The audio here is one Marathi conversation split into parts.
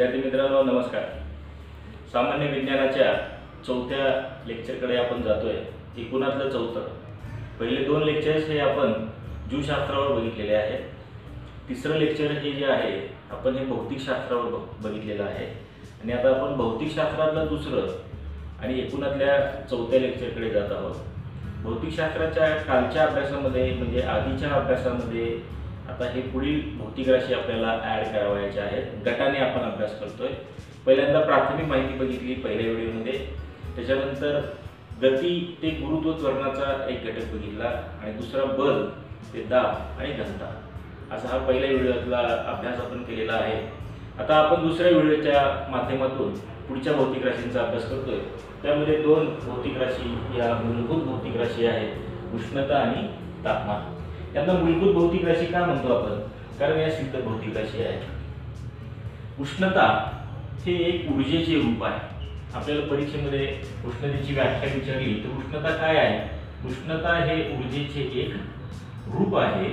विद्यार्थी मित्रांनो नमस्कार. सामान्य विज्ञानाच्या चौथ्या लेक्चरकडे आपण जातोय एकूणातलं चौथं. पहिले दोन लेक्चर्स हे आपण जीवशास्त्रावर बघितलेले आहेत तिसरं लेक्चर हे जे आहे आपण हे भौतिकशास्त्रावर बघ बघितलेलं आहे. आणि आता आपण भौतिकशास्त्रातलं दुसरं आणि एकूणातल्या चौथ्या लेक्चरकडे जात आहोत. भौतिकशास्त्राच्या कालच्या अभ्यासामध्ये म्हणजे आधीच्या अभ्यासामध्ये आता हे पुढील भौतिक राशी आपल्याला ॲड करावयाच्या आहेत. गटाने आपण अभ्यास करतोय. पहिल्यांदा प्राथमिक माहिती बघितली पहिल्या व्हिडिओमध्ये. त्याच्यानंतर गती ते गुरुत्व त्वरणाचा एक घटक बघितला आणि दुसरा बल ते दाब आणि घनता. असा हा पहिल्या व्हिडिओतला अभ्यास आपण केलेला आहे. आता आपण दुसऱ्या व्हिडिओच्या माध्यमातून पुढच्या भौतिक राशींचा अभ्यास करतोय. त्यामध्ये दोन भौतिक राशी या मूलभूत भौतिक राशी आहेत. उष्णता आणि तापमान. त्यांना मूलभूत भौतिक राशी का म्हणतो आपण? कारण या सिद्ध भौतिक राशी आहे. उष्णता हे एक ऊर्जेचे रूप आहे. आपल्याला परीक्षेमध्ये उष्णतेची व्याख्या विचारली तर उष्णता काय आहे? उष्णता हे ऊर्जेचे एक रूप आहे.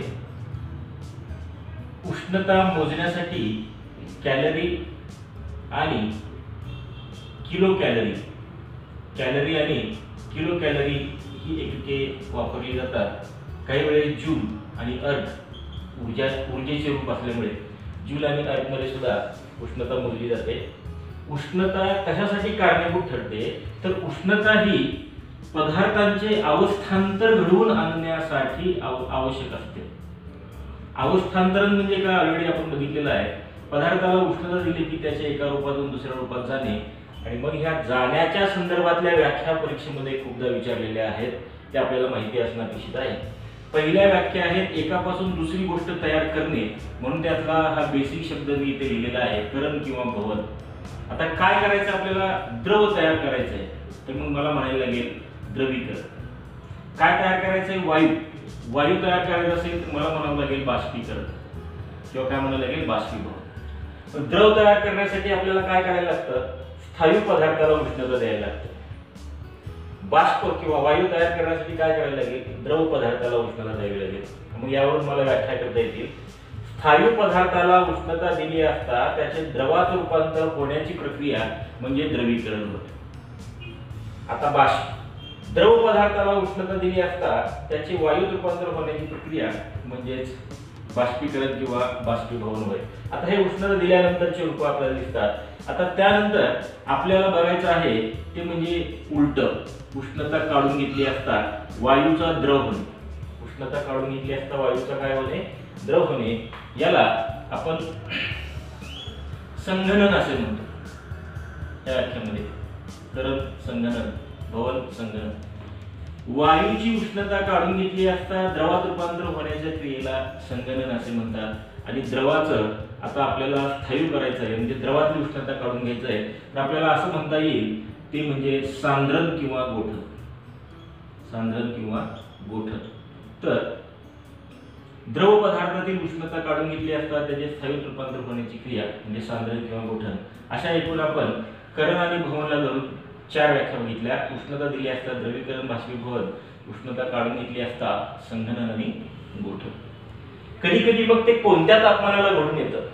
उष्णता मोजण्यासाठी कॅलरी आणि किलो कॅलरी कॅलरी आणि किलो कॅलरी ही एकके वापरली जातात. काही वेळेस जूल आणि अर्थ ऊर्जा ऊर्जेचे रूप असल्यामुळे जूल आणि अर्थमध्ये सुद्धा उष्णता मोजली जाते. उष्णता कशासाठी कारणीभूत ठरते? तर उष्णता ही पदार्थांचे अवस्थांतर घडवून आणण्यासाठी आव- आवश्यक असते. अवस्थांतरण म्हणजे काय? ऑलरेडी आपण बघितलेलं आहे. पदार्थाला उष्णता दिली की त्याच्या एका रूपातून दुसऱ्या रूपात जाणे. आणि मग ह्या जाण्याच्या संदर्भातल्या व्याख्या परीक्षेमध्ये खूपदा विचारलेल्या आहेत. त्या आपल्याला माहिती असणं अपेक्षित आहे. पहिल्या व्याख्या आहेत एकापासून दुसरी गोष्ट तयार करणे म्हणून त्यातला हा बेसिक शब्द मी इथे लिहिलेला आहे करण किंवा भवन. आता काय करायचं आपल्याला? द्रव तयार करायचं आहे तर मग मला म्हणायला लागेल द्रवीकरण. काय तयार करायचं आहे वायू. वायू तयार करायचा असेल तर मला म्हणावं लागेल बाष्पीकरण. किंवा काय म्हणावं लागेल? बाष्पीभवन. द्रव तयार करण्यासाठी आपल्याला काय करायला लागतं? स्थायू पदार्थाला उष्णता द्यायला लागतं. बाष्प किंवा वायू तयार करण्यासाठी काय करायला लागेल? द्रव पदार्थाला उष्णता द्यावी लागेल. मग यावरून मला व्याख्या करता येतील. स्थायू पदार्थाला उष्णता दिली असता त्याचे द्रवात रूपांतर होण्याची प्रक्रिया म्हणजे द्रवीकरण होते. आता बाष्प. द्रव पदार्थाला उष्णता दिली असता त्याचे वायूत रूपांतर होण्याची प्रक्रिया म्हणजेच बाष्पीकरण किंवा बाष्पीभवन होय. आता हे उष्णता दिल्यानंतरचे रूप आपल्याला दिसतात. आता त्यानंतर आपल्याला बघायचं आहे ते म्हणजे उलट. उष्णता काढून घेतली असता वायूचा द्रव होणे. उष्णता काढून घेतली असता वायूचा काय होणे? द्रव होणे. याला आपण संगणन असे म्हणतो. त्या व्याख्यामध्ये. तरल संगणन भवन संगणन वायूची उष्णता काढून घेतली असता द्रवात रूपांतर होण्याच्या क्रियेला संगणन असे म्हणतात. आणि द्रवाचं आता आपल्याला स्थायू करायचं आहे म्हणजे द्रवातली उष्णता काढून घ्यायचं आहे तर आपल्याला असं म्हणता येईल ते म्हणजे सांद्रण किंवा गोठ सांद्रण किंवा गोठत तर द्रव पदार्थातील उष्णता काढून घेतली असता त्याचे स्थायू रूपांतर होण्याची क्रिया म्हणजे सांद्रण किंवा गोठण अशा एकूण आपण करण आणि भवनला धरून चार व्याख्या बघितल्या. उष्णता दिली असता द्रवीकरण बाष्पीभवन. उष्णता काढून घेतली असता संघनन आणि गोठण कधी कधी मग ते कोणत्या तापमानाला घडून येतं?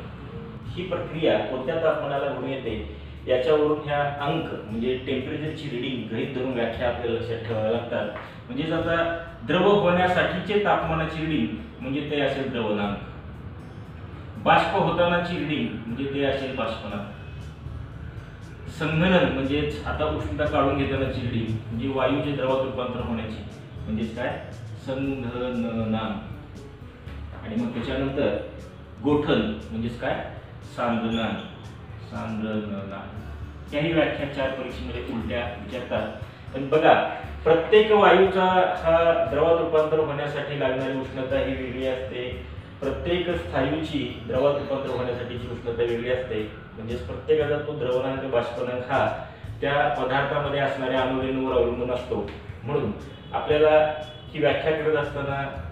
ही प्रक्रिया कोणत्या तापमानाला घडून येते? याच्यावरून ह्या अंक म्हणजे टेम्परेचरची रिडिंग गृहित धरून व्याख्या आपल्याला लक्षात ठेवाव्या लागतात. म्हणजेच आता द्रव होण्यासाठीचे तापमानाची रिडिंग म्हणजे ते असेल द्रवनांक. बाष्प होतानाची रिडिंग म्हणजे ते असेल बाष्पनांक. संघनन म्हणजेच आता उष्णता काढून घेतानाची रिडिंग म्हणजे वायूचे द्रवात रूपांतर होण्याची म्हणजेच काय? संघननांक. आणि मग त्याच्यानंतर गोठण म्हणजेच काय? सांद्रनान. सांद्रनान. त्याही व्याख्या चार परीक्षेमध्ये उलट्या विचारतात. पण बघा प्रत्येक वायूचा हा द्रवात रूपांतर होण्यासाठी लागणारी उष्णता ही वेगळी असते. प्रत्येक स्थायूची द्रवात रूपांतर होण्यासाठीची उष्णता वेगळी असते म्हणजेच प्रत्येकाचा तो द्रवनांक बाष्पनांक हा त्या पदार्थामध्ये असणाऱ्या अणुरेणूवर अवलंबून असतो. म्हणून आपल्याला ही व्याख्या करत असताना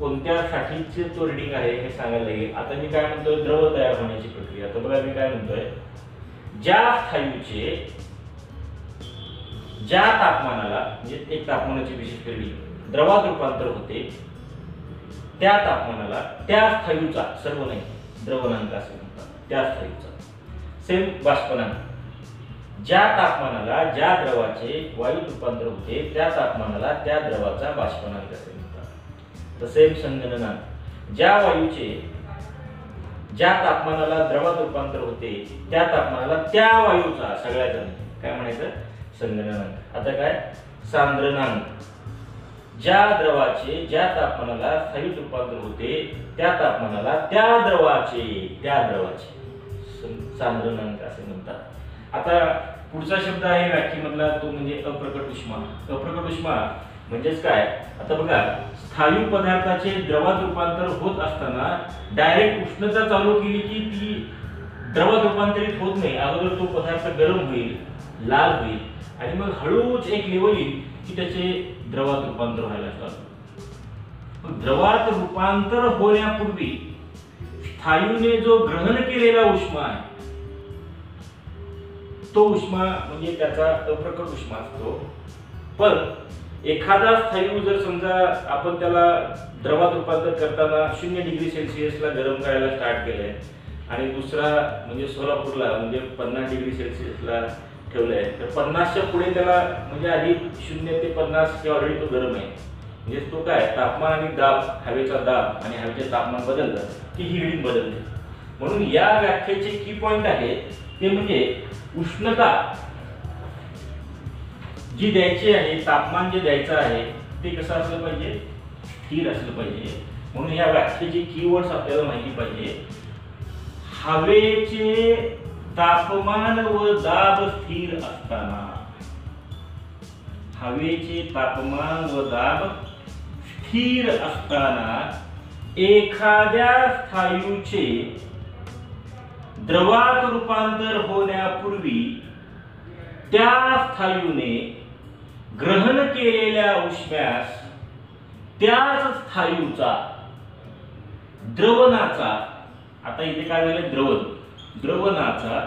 कोणत्या साठीचे तो रिडिंग आहे हे सांगायला लागेल. आता मी काय म्हणतोय? द्रव तयार होण्याची प्रक्रिया. तर बघा मी काय म्हणतोय? ज्या स्थायूचे ज्या तापमानाला म्हणजे एक तापमानाची विशेष रीडिंग द्रवात रूपांतर होते त्या तापमानाला त्या स्थायूचा सर्व नाही द्रवनांक असे म्हणतात. त्या स्थायूचा सेम बाष्पनांक ज्या तापमानाला ज्या द्रवाचे वायूत रूपांतर होते त्या तापमानाला त्या द्रवाचा बाष्पनांक असेल तसेच संगणनात संगणनांक ज्या वायूचे ज्या तापमानाला द्रवात रूपांतर होते त्या तापमानाला त्या वायूचा सगळ्याचा काय म्हणायचं? संगणनांक आता काय? सांद्रनांक ज्या द्रवाचे ज्या तापमानाला स्थायी रूपांतर होते त्या तापमानाला त्या द्रवाचे त्या द्रवाचे. सांद्रनांक असे म्हणतात. आता पुढचा शब्द आहे व्याख्येमधला तो म्हणजे अप्रकट उष्मा. अप्रकट उष्मा म्हणजेच काय? आता बघा स्थायू पदार्थाचे द्रवात रूपांतर होत असताना डायरेक्ट उष्णता चालू केली की ती द्रवात रूपांतरित होत नाही. अगोदर तो पदार्थ गरम होईल लाल होईल आणि मग हळूच एक लेवल येईल की त्याचे द्रवात रूपांतर व्हायला असतात मग द्रवात रूपांतर होण्यापूर्वी स्थायूने जो ग्रहण केलेला उष्मा आहे तो उष्मा म्हणजे त्याचा अप्रकट उष्मा असतो. पण एखादा स्थायू जर समजा आपण त्याला द्रवात रूपांतर करताना शून्य डिग्री सेल्सिअसला गरम करायला स्टार्ट केलंय आणि दुसरा म्हणजे सोलापूरला म्हणजे पन्नास डिग्री सेल्सिअसला ठेवलंय तर पन्नासच्या पुढे त्याला म्हणजे आधी शून्य ते पन्नास हे ऑलरेडी तो गरम आहे. म्हणजे तो काय तापमान आणि दाब हवेचा दाब आणि हवेचे तापमान बदललं की ही हिडिंग बदलते म्हणून या व्याख्येचे की पॉईंट आहे ते म्हणजे उष्णता जी द्यायची आहे तापमान जे द्यायचं आहे ते कसं असलं पाहिजे? स्थिर असलं पाहिजे. म्हणून या व्याख्येचे कीवर्ड्स आपल्याला माहिती पाहिजे. हवेचे तापमान व दाब स्थिर असताना. हवेचे तापमान व दाब स्थिर असताना एखाद्या स्थायूचे द्रवात रूपांतर होण्यापूर्वी त्या स्थायूने ग्रहण केलेल्या उष्म्यास त्याच स्थायूचा द्रवणाचा आता इथे काय झालं? द्रवण. द्रवणाचा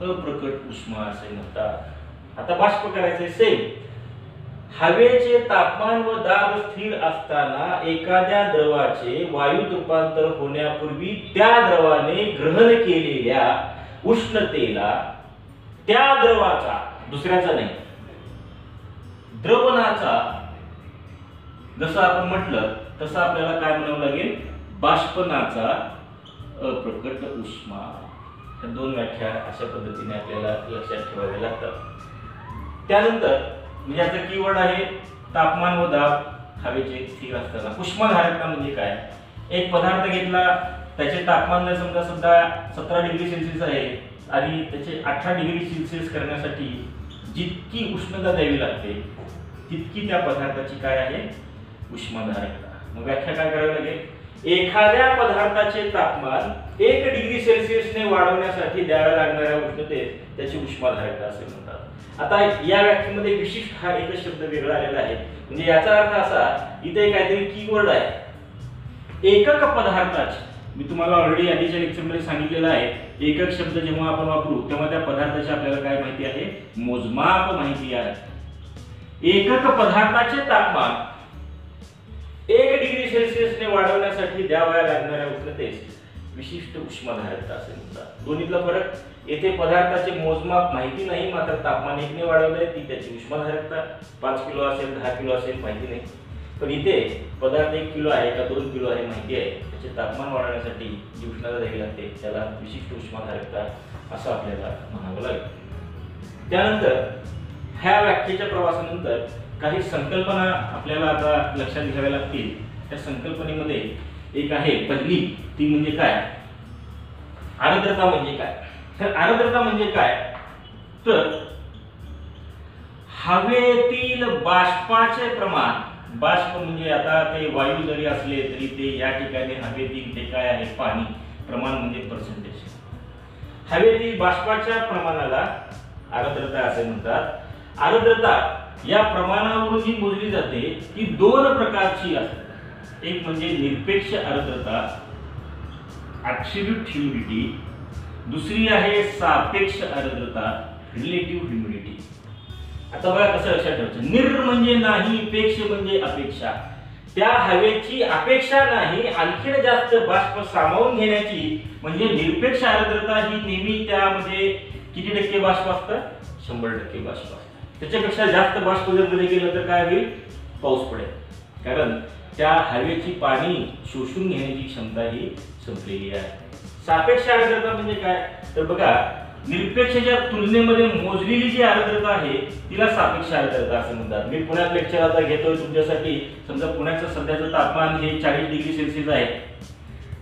अप्रकट उष्मा असे म्हणतात. आता बाष्प करायचे सेम हवेचे तापमान व दाब स्थिर असताना एखाद्या द्रवाचे वायूत रूपांतर होण्यापूर्वी त्या द्रवाने ग्रहण केलेल्या उष्णतेला त्या द्रवाचा दुसऱ्याचा नाही. द्रवणाचा जसं आपण म्हटलं तसं आपल्याला काय म्हणावं लागेल? बाष्पनाचा अप्रकट उष्मा. ह्या दोन व्याख्या अशा पद्धतीने आपल्याला लक्षात ठेवाव्या लागतात. त्यानंतर म्हणजे याचं कीवर्ड आहे तापमान व दाब हवेचे स्थिर असताना. उष्माधारकता म्हणजे काय? एक पदार्थ घेतला त्याचे तापमान जर समजा सध्या सतरा डिग्री सेल्सिअस आहे आणि त्याचे अठरा डिग्री सेल्सिअस करण्यासाठी जितकी उष्णता द्यावी लागते तितकी त्या पदार्थाची काय आहे? उष्माधारकता मग व्याख्या काय करावी लागेल? एखाद्या पदार्थाचे तापमान एक डिग्री सेल्सिअसने वाढवण्यासाठी द्याव्या लागणाऱ्या उष्णतेत त्याची उष्माधारकता असे म्हणतात. आता या व्याख्येमध्ये विशिष्ट हा एकच शब्द वेगळा आलेला आहे. म्हणजे याचा अर्थ असा इथे काहीतरी कीवर्ड आहे. एकक पदार्थाची मी तुम्हाला ऑलरेडी आधीच्या लेक्चरमध्ये सांगितलेलं आहे. एकक शब्द जेव्हा आपण वापरू तेव्हा त्या पदार्थाची आपल्याला काय माहिती आहे? मोजमाप माहिती आहे. एकक पदार्थाचे तापमान एक डिग्री सेल्सिअसने वाढवण्यासाठी द्यावया लागणाऱ्या उष्णतेस विशिष्ट उष्माधारकता असे म्हणतात. दोन्हीतला फरक येथे पदार्थाचे मोजमाप माहिती नाही मात्र तापमान एकने वाढवलंय ती त्याची उष्माधारकता पाच किलो असेल दहा किलो असेल माहिती नाही. पण इथे पदार्थ एक किलो आहे का दोन किलो आहे माहिती आहे. त्याचे तापमान वाढवण्यासाठी जी उष्णता द्यावी लागते. त्याला विशिष्ट उष्माधारकता असं आपल्याला म्हणावं लागेल. त्यानंतर ह्या व्याख्येच्या प्रवासानंतर काही संकल्पना आपल्याला आता लक्षात घ्याव्या लागतील. त्या संकल्पनेमध्ये एक आहे पहिली ती म्हणजे काय? आर्द्रता म्हणजे काय? तर आर्द्रता म्हणजे काय? तर हवेतील बाष्पाचे प्रमाण बाष्प म्हणजे आता ते वायू जरी असले तरी ते या ठिकाणी हवेतील ते काय आहे पाणी प्रमाण म्हणजे पर्सेंटेज हवेतील बाष्पाच्या प्रमाणाला आर्द्रता असे म्हणतात. आर्द्रता या प्रमाणावरून जी मोजली जाते ती दोन प्रकारची असते. एक म्हणजे निरपेक्ष आर्द्रता ऍब्सोल्यूट ह्युमिडिटी दुसरी आहे सापेक्ष आर्द्रता रिलेटिव्ह ह्युमिडिटी आता बघा कसं लक्षात ठेवायचं. निर म्हणजे नाही पेक्ष म्हणजे अपेक्षा. त्या हवेची अपेक्षा नाही आणखीन जास्त बाष्प सामावून घेण्याची म्हणजे निरपेक्ष आर्द्रता ही नेहमी त्यामध्ये किती टक्के बाष्प असतं? शंभर टक्के बाष्प असतं. त्याच्यापेक्षा जास्त बाष्प जर मध्ये गेलं तर काय होईल? पाऊस पडेल. कारण त्या हवेची पाणी शोषून घेण्याची क्षमता ही संपलेली आहे. सापेक्ष आर्द्रता म्हणजे काय? तर बघा निरपेक्षच्या तुलनेमध्ये मोजलेली जी आर्द्रता आहे तिला सापेक्ष आर्द्रता असं म्हणतात. मी पुण्यात लेक्चर आता घेतोय तुमच्यासाठी. समजा पुण्याचं सध्याचं तापमान हे चाळीस डिग्री सेल्सिअस आहे.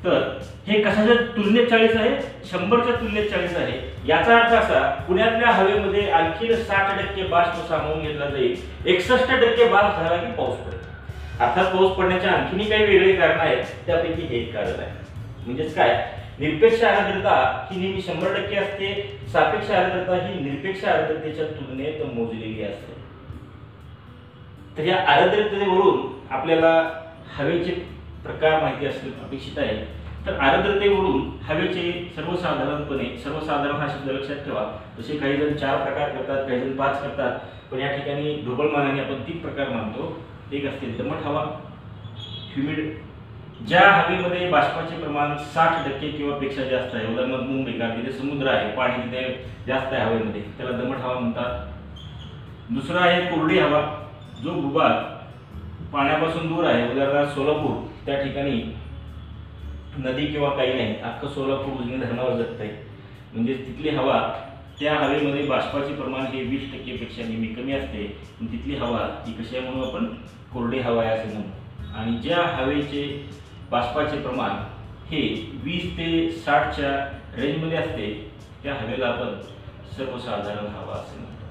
तर हे कशाच्या तुलनेत चाळीस आहे? शंभरच्या तुलनेत चाळीस आहे. याचा अर्थ असा पुण्यातल्या हवेमध्ये आणखी साठ टक्के बाष्प सामावून घेतला जाईल. एकसष्ट टक्के बाष्प झाला की पाऊस पडेल. अर्थात पाऊस पडण्याच्या आणखीनही काही वेगळे कारण आहेत त्यापैकी हे एक कारण आहे. म्हणजेच काय? निरपेक्ष आर्द्रता ही नेहमी शंभर टक्के असते. सापेक्ष आर्द्रता ही निरपेक्ष आर्द्रतेच्या तुलनेत मोजलेली असते. तर या आर्द्रतेवरून आपल्याला हवेचे प्रकार माहिती असणे अपेक्षित आहे. तर आर्द्रतेवरून हवेचे सर्वसाधारणपणे सर्वसाधारण हा शब्द लक्षात ठेवा. जसे काही जण चार प्रकार करतात काही जण पाच करतात पण या ठिकाणी ढोबळमानाने आपण तीन प्रकार मानतो. एक असते दमट हवा ह्युमिड ज्या हवेमध्ये बाष्पाचे प्रमाण साठ टक्के किंवा पेक्षा जास्त आहे उदाहरणार्थ मुंबई कारण तिथे समुद्र आहे पाणी तिथे जास्त आहे हवेमध्ये त्याला दमट हवा म्हणतात. दुसरा आहे कोरडी हवा जो भूभाग पाण्यापासून दूर आहे उदाहरणार्थ सोलापूर त्या ठिकाणी नदी किंवा काही नाही अख्खं सोलापूर उजनी धरणावर जगत आहे म्हणजे तिथली हवा त्या हवेमध्ये बाष्पाचे प्रमाण हे वीस टक्केपेक्षा नेहमी कमी असते. तिथली हवा ही कशी आहे म्हणून आपण कोरडी हवा आहे असं म्हणू आणि ज्या हवेचे बाष्पाचे प्रमाण हे वीस ते साठच्या रेंजमध्ये असते. त्या हवेला आपण सर्वसाधारण हवा असे म्हणतो.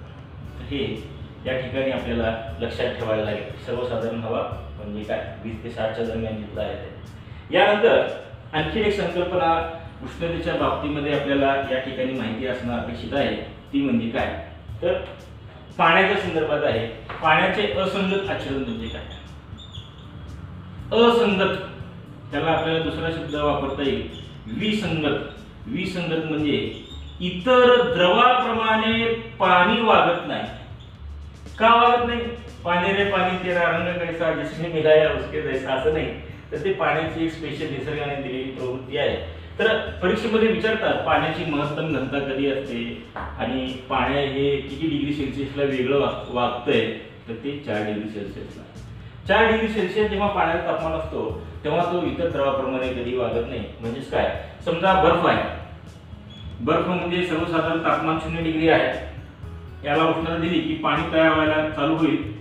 तर हे या ठिकाणी आपल्याला लक्षात ठेवायला लागेल. सर्वसाधारण हवा म्हणजे काय? वीस ते साठच्या दरम्यान घेतला आहे ते. यानंतर आणखी एक संकल्पना उष्णतेच्या बाबतीमध्ये आपल्याला या ठिकाणी माहिती असणं अपेक्षित आहे. ती म्हणजे काय? तर पाण्याच्या संदर्भात आहे. पाण्याचे असंगत आचरण म्हणजे काय? असंगत त्याला आपल्याला दुसरा शब्द वापरता येईल. विसंगत. विसंगत म्हणजे इतर द्रवाप्रमाणे पाणी वागत नाही. का वागत नाही? पाणी रे पाणी तेरा रंग कैसा जिसने मिलाया उसके जैसा. असं नाही. तर ते पाण्याची एक स्पेशल निसर्गाने दिलेली प्रवृत्ती आहे. तर परीक्षेमध्ये विचारतात पाण्याची महत्तम घनता कधी असते? आणि पाण्या हे किती डिग्री सेल्सिअसला वेगळं वाग वागतंय? तर ते चार डिग्री सेल्सिअसला चार डिग्री सेल्सिअस जेव्हा पाण्याचं तापमान असतो तेव्हा तो इतर द्रवाप्रमाणे कधी वागत नाही. म्हणजेच काय? समजा बर्फ आहे. बर्फ म्हणजे सर्वसाधारण तापमान शून्य डिग्री आहे. याला उष्णता दिली की पाणी तयार व्हायला चालू होईल.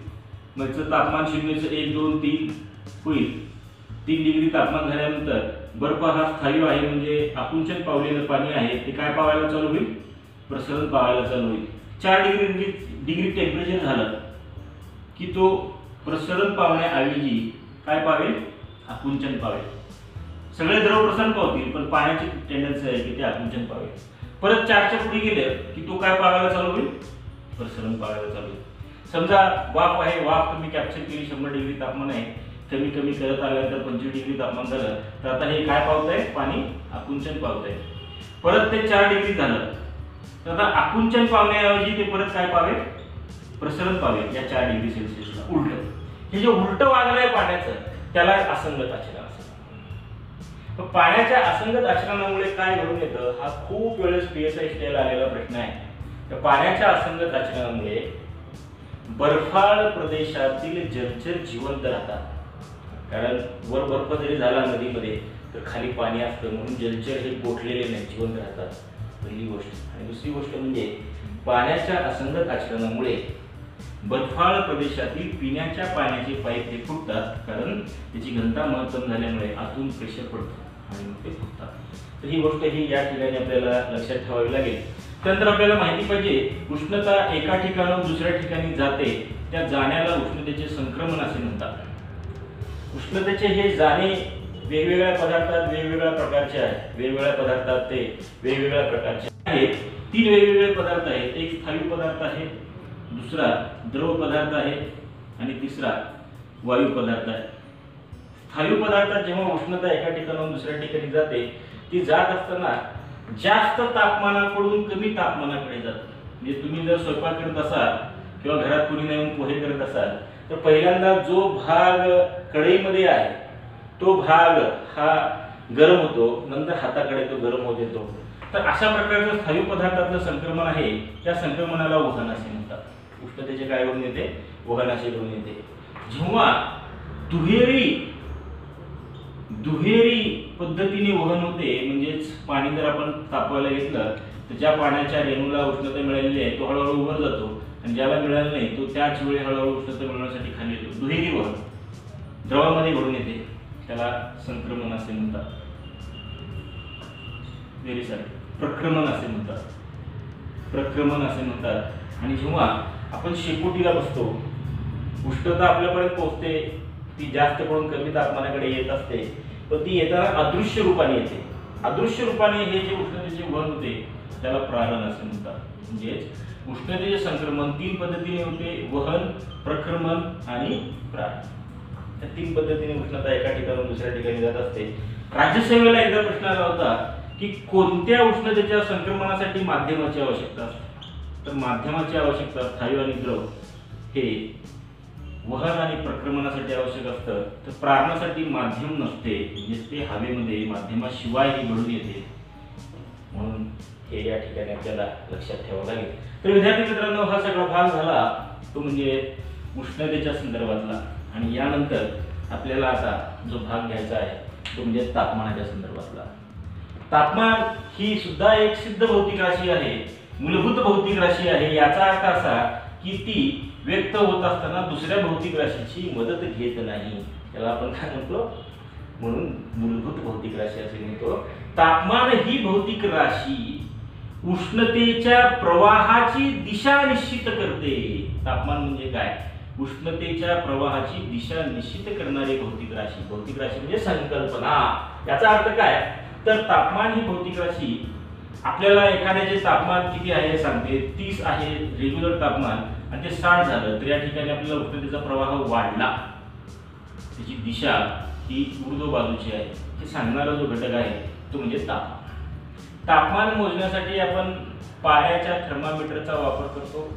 म्हणजे तापमान शून्यचं एक दोन तीन होईल. तीन डिग्री तापमान झाल्यानंतर बर्फ हा स्थायू आहे म्हणजे आकुंचन पावलेलं पाणी आहे. ते काय पावायला चालू होईल? प्रसरण पावायला चालू होईल. चार डिग्री म्हणजे डिग्री टेम्परेचर झालं की तो प्रसरण पावण्याऐवजी काय पावेल? आकुंचन पावेल सगळे द्रव प्रसन्न पावतील पण पाण्याची टेंडन्सी आहे की ते आकुंचन पावेल परत चारच्या पुढे गेले की तो काय पावायला चालू होईल? प्रसरण पावायला चालू होईल. समजा वाफ आहे वाफ तुम्ही कॅप्चर केली शंभर डिग्री तापमान आहे कमी कमी करत आल्यानंतर पंचवीस डिग्री तापमान झालं तर आता हे काय पावत आहे पाणी आकुंचन पावतंय. परत ते चार डिग्री झालं. तर आता आकुंचन पावण्याऐवजी ते परत काय पावे प्रसरण पावे या चार डिग्री सेल्सिअसला उलट. हे जे उलट वागलंय पाण्याचं त्याला असंगत आचरण असं पाण्याच्या असंगत आचरणामुळे काय घडून येतं? हा खूप वेळेस पी एस आलेला प्रश्न आहे. तर पाण्याच्या असंगत आचरणामुळे बर्फाळ प्रदेशातील जलचर जिवंत राहतात. कारण वर बर्फ जरी झाला नदीमध्ये तर खाली पाणी असतं. म्हणून जलचर हे गोठलेले नाही जिवंत राहतात. पहिली गोष्ट. आणि दुसरी गोष्ट म्हणजे पाण्याच्या असंगत आचरणामुळे बर्फाळ प्रदेशातील पिण्याच्या पाण्याचे पाईप हे फुटतात कारण त्याची घनता महत्तम झाल्यामुळे आतून प्रेशर पडतो आणि मग ते फुटतात. तर ही गोष्ट ही या ठिकाणी आपल्याला लक्षात ठेवावी लागेल. त्यानंतर आपल्याला माहिती पाहिजे उष्णता एका ठिकाणाहून दुसऱ्या ठिकाणी जाते त्या जाण्याला उष्णतेचे संक्रमण असे म्हणतात. उष्णतेचे हे जाणे वेगवेगळ्या पदार्थात वेगवेगळ्या प्रकारचे आहेत वेगवेगळ्या पदार्थात ते वेगवेगळ्या प्रकारचे आहेत. तीन वेगवेगळे पदार्थ आहेत. एक स्थायू पदार्थ आहे दुसरा द्रव पदार्थ आहे आणि तिसरा वायू पदार्थ आहे. स्थायू पदार्थात जेव्हा उष्णता एका ठिकाणाहून दुसऱ्या ठिकाणी जाते ती जात असताना जास्त तापमानाकडून कमी तापमानाकडे जाते. म्हणजे तुम्ही जर स्वयंपाक करत असाल किंवा घरात कुणी नाही येऊन पोहे करत असाल तर पहिल्यांदा जो भाग कढईमध्ये आहे तो भाग हा गरम होतो नंतर हाताकडे तो गरम होत येतो. तर अशा प्रकारचं स्थायू पदार्थातलं संक्रमण आहे त्या संक्रमणाला वहन असे म्हणतात. उष्णतेचे काय करून येते वहन असे येते जेव्हा दुहेरी दुहेरी पद्धतीने वहन होते म्हणजेच पाणी जर आपण तापवायला घेतलं तर ज्या पाण्याच्या रेणूला उष्णता मिळालेली आहे तो हळूहळू वर जातो. आणि ज्याला मिळाला नाही तो त्याच वेळी हळूहळू उष्णता मिळवण्यासाठी खाली येतो. दुहेरी वहन द्रवामध्ये घडून येते. त्याला संक्रमण असे म्हणतात. व्हेरी सॉरी प्रक्रमण असे म्हणतात. प्रक्रमण असे म्हणतात. आणि जेव्हा आपण शेकोटीला बसतो. उष्णता आपल्यापर्यंत पोहोचते. ती जास्त करून कमी तापमानाकडे येत असते. पण ती येताना अदृश्य रूपाने येते. अदृश्य रूपाने हे जे उष्णतेचे वहन होते त्याला प्रारण असे म्हणतात. म्हणजेच उष्णतेचे संक्रमण तीन पद्धतीने होते. वहन प्रक्रमण आणि प्रारण त्या तीन पद्धतीने उष्णता एका ठिकाणून दुसऱ्या ठिकाणी जात असते. राज्यसेवेला एकदा प्रश्न आला होता की कोणत्या उष्णतेच्या संक्रमणासाठी माध्यमाची आवश्यकता असते? तर माध्यमाची आवश्यकता स्थायू आणि द्रव हे वहन आणि प्रक्रमणासाठी आवश्यक असतं. तर प्रारणासाठी माध्यम नसते. म्हणजे ते हवेमध्ये माध्यमाशिवाय ही घडून येते. म्हणून हे या ठिकाणी आपल्याला लक्षात ठेवावं लागेल. तर विद्यार्थी मित्रांनो हा सगळा भाग झाला. तो म्हणजे उष्णतेच्या संदर्भातला. आणि यानंतर आपल्याला आता जो भाग घ्यायचा आहे तो म्हणजे तापमानाच्या संदर्भातला. तापमान ही सुद्धा एक सिद्ध भौतिक राशी आहे. मूलभूत भौतिक राशी आहे. याचा अर्थ असा की ती व्यक्त होत असताना दुसऱ्या भौतिक राशीची मदत घेत नाही. त्याला आपण काय म्हणतो? म्हणून मूलभूत भौतिक राशी असे म्हणतो. तापमान ही भौतिक राशी. उष्णतेच्या प्रवाहाची दिशा निश्चित करते. तापमान म्हणजे काय? उष्णतेच्या प्रवाहाची दिशा निश्चित करणारी भौतिक राशी. भौतिक राशी म्हणजे संकल्पना. याचा अर्थ काय? तर तापमान ही भौतिक राशी आपल्याला एखाद्याचे तापमान किती आहे हे सांगते. तीस आहे रेग्युलर तापमान आणि ते साठ झालं तर या ठिकाणी आपल्याला उष्णतेचा प्रवाह वाढला. त्याची दिशा ही उर्दो बाजूची आहे. हे सांगणारा जो घटक आहे तो म्हणजे तापमान तापमान मोजण्यासाठी आपण पाऱ्याच्या थर्मामीटरचा वापर करतो.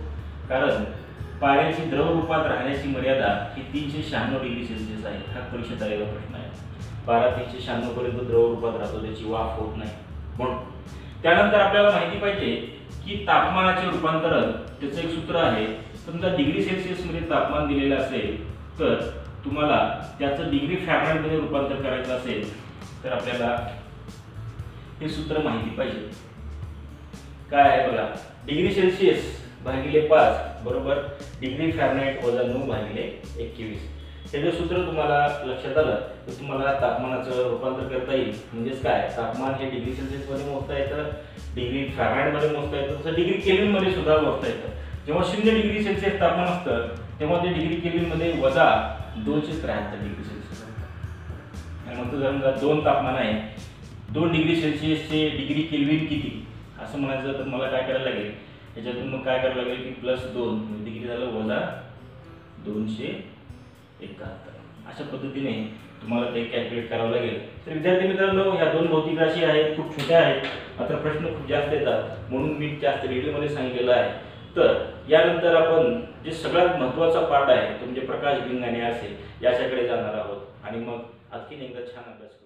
कारण पाऱ्याची द्रवरूपात राहण्याची मर्यादा ही तीनशे शहाण्णव डिग्री सेल्सिअस आहे. हा परीक्षेत आलेला प्रश्न आहे. पारा तीनशे शहाण्णवपर्यंत द्रवरूपात राहतो त्याची वाफ होत नाही. म्हणून त्यानंतर आपल्याला माहिती पाहिजे की तापमानाचे रूपांतरण त्याचं एक सूत्र आहे समजा डिग्री सेल्सिअसमध्ये तापमान दिलेलं असेल तर तुम्हाला त्याचं डिग्री फॅरनहाईटमध्ये रूपांतर करायचं असेल तर आपल्याला हे सूत्र माहिती पाहिजे. काय आहे बघा? डिग्री सेल्सिअस भागिले पाच बरोबर डिग्री फॅरनहाईट वजा नऊ भागिले एकवीस. हे जे सूत्र तुम्हाला लक्षात आलं तर तुम्हाला तापमानाचं रूपांतर करता येईल. म्हणजेच काय? तापमान हे डिग्री सेल्सिअसमध्ये मोजता येतं डिग्री फॅरनहाईटमध्ये मोजता येतं तसं डिग्री केल्विनमध्ये सुद्धा मोजता येतं. जेव्हा शून्य डिग्री सेल्सिअस तापमान असतं तेव्हा ते डिग्री केल्विनमध्ये वजा दोनशे त्र्याहत्तर डिग्री सेल्सिअस आणि मग समजा दोन तापमान आहे दोन डिग्री सेल्सिअसचे डिग्री केल्विन किती? असं म्हणायचं तर मला काय करायला लागेल? याच्यातून मग काय करायला लागेल की प्लस दोन म्हणजे डिग्री झालं वजा दोनशे एकाहत्तर. अशा पद्धतीने तुम्हाला ते कॅल्क्युलेट करावं लागेल. तर विद्यार्थी मित्रांनो ह्या दोन भौतिक राशी आहेत खूप छोट्या आहेत. मात्र प्रश्न खूप जास्त येतात म्हणून मी जास्त डिटेलमध्ये सांगितलेलं आहे. तर यानंतर आपण जे सगळ्यात महत्त्वाचा पार्ट आहे तो म्हणजे प्रकाश भिंगाने आणि याच्याकडे जाणार आहोत. आणि मग आणखीन एकदा छान अभ्यास करू.